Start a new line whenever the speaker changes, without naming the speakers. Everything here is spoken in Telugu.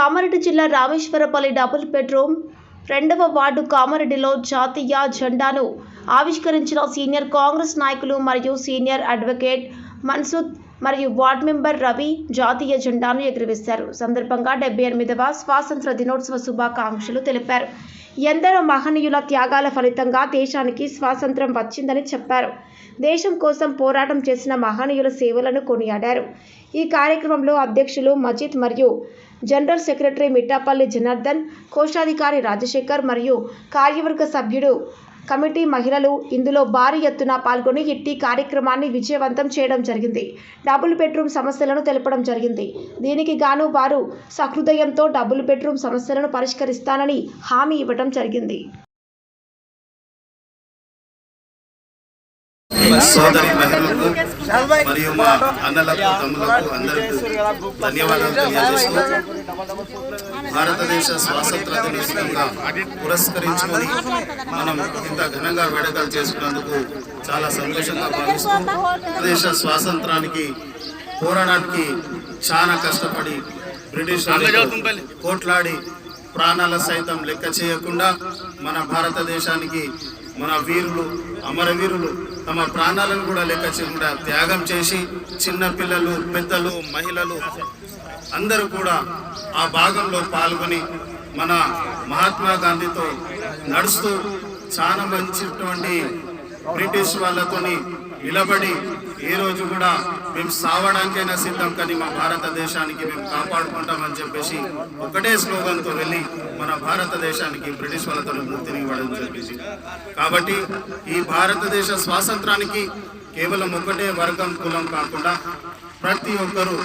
కామారెడ్డి జిల్లా రామేశ్వరపల్లి డబుల్ బెడ్రూమ్ రెండవ వార్డు కామారెడ్డిలో జాతీయ జెండాను ఆవిష్కరించిన సీనియర్ కాంగ్రెస్ నాయకులు మరియు సీనియర్ అడ్వకేట్ మన్సుద్ మరియు వార్డు మెంబర్ రవి జాతీయ జెండాను ఎగురవేశారు. సందర్భంగా డెబ్బై ఎనిమిదవ స్వాతంత్ర దినోత్సవ శుభాకాంక్షలు తెలిపారు. ఎందరో మహనీయుల త్యాగాల ఫలితంగా దేశానికి స్వాతంత్రం వచ్చిందని చెప్పారు. దేశం కోసం పోరాటం చేసిన మహనీయుల సేవలను కొనియాడారు. ఈ కార్యక్రమంలో అధ్యక్షులు మజిద్ మరియు జనరల్ సెక్రటరీ మిట్టాపల్లి జనార్దన్ కోశాధికారి రాజశేఖర్ మరియు కార్యవర్గ సభ్యుడు కమిటీ మహిళలు ఇందులో భారీ ఎత్తున పాల్గొని ఇట్టి కార్యక్రమాన్ని విజయవంతం చేయడం జరిగింది. డబుల్ బెడ్రూమ్ సమస్యలను తెలపడం జరిగింది. దీనికి గాను వారు సహృదయంతో డబుల్ బెడ్రూమ్ సమస్యలను పరిష్కరిస్తానని హామీ ఇవ్వడం జరిగింది.
సోదరి మహిళలకు మరియు మా అన్నలకు తమ్ములకు అందరికీ ధన్యవాదాలు తెలియజేస్తూ భారతదేశ స్వాతంత్ర దినోత్సవంగా పురస్కరించుకొని మనం ఇంత ఘనంగా వేడుకలు చేసుకున్నందుకు చాలా సంతోషంగా భావిస్తూ దేశ స్వాతంత్రానికి పోరాటానికి చాలా కష్టపడి బ్రిటిష్ కోట్లాడి ప్రాణాల సైతం లెక్క చేయకుండా మన భారతదేశానికి మన వీరులు అమరవీరులు తమ ప్రాణాలను కూడా లెక్క చేయకుండా త్యాగం చేసి చిన్న పిల్లలు పెద్దలు మహిళలు అందరూ కూడా ఆ భాగంలో పాల్గొని మన మహాత్మా గాంధీతో నడుస్తూ చాలా మంచిటువంటి బ్రిటిష్ వాళ్ళతోని నిలబడి ఏ రోజు కూడా మేము సావడానికైనా సిద్ధం కానీ మా భారతదేశానికి మేము కాపాడుకుంటామని చెప్పేసి ఒకటే స్లోగన్తో వెళ్ళి మన భారతదేశానికి బ్రిటిష్ వాళ్ళతో ముక్తిని ఇవ్వడం జరిగింది. కాబట్టి ఈ భారతదేశ స్వాతంత్రానికి కేవలం ఒకటే వర్గం కులం కాకుండా ప్రతి ఒక్కరూ